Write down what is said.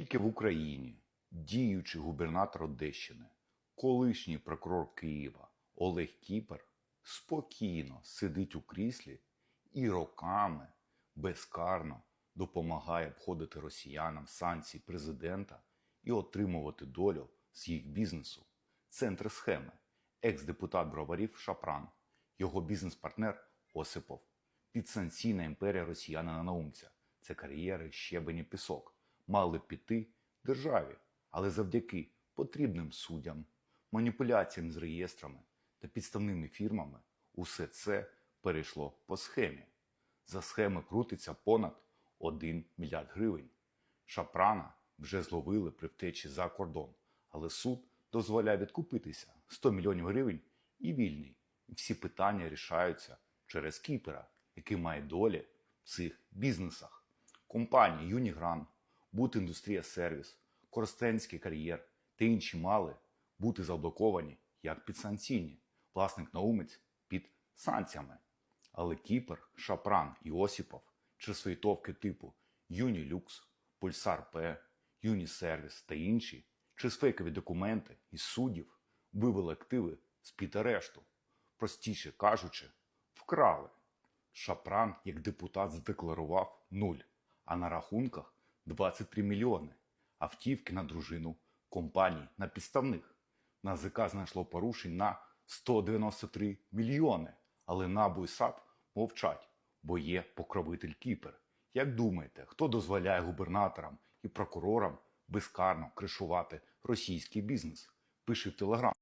Тільки в Україні діючий губернатор Одещини, колишній прокурор Києва Олег Кіпер спокійно сидить у кріслі і роками безкарно допомагає обходити росіянам санкції президента і отримувати долю з їх бізнесу. Центр схеми екс-депутат броварів Шапран, його бізнес-партнер Осипов, підсанкційна імперія росіянина Наумця. Це кар'єри щебені пісок. Мали піти державі, але завдяки потрібним суддям, маніпуляціям з реєстрами та підставними фірмами усе це перейшло по схемі. За схеми крутиться понад 1 мільярд гривень. Шапрана вже зловили при втечі за кордон, але суд дозволяє відкупитися 100 мільйонів гривень і вільний. Всі питання рішаються через кіпера, який має долі в цих бізнесах. Компанії Юнігран, Бутіндустрія Сервіс, Коростенський кар'єр та інші мали бути заблоковані як підсанкційні. Власник наумець під санкціями. Але Кіпер, Шапран і Осіпов через свої товки типу Юнілюкс, Пульсар П, Юнісервіс та інші через фейкові документи із суддів вивели активи з-під арешту. Простіше кажучи, вкрали. Шапран як депутат задекларував нуль, а на рахунках 23 мільйони. Автівки на дружину компаній на підставних. На ЗК знайшло порушень на 193 мільйони, але НАБУ і САП мовчать, бо є покровитель Кіпер. Як думаєте, хто дозволяє губернаторам і прокурорам безкарно кришувати російський бізнес? Пиши в Телеграм.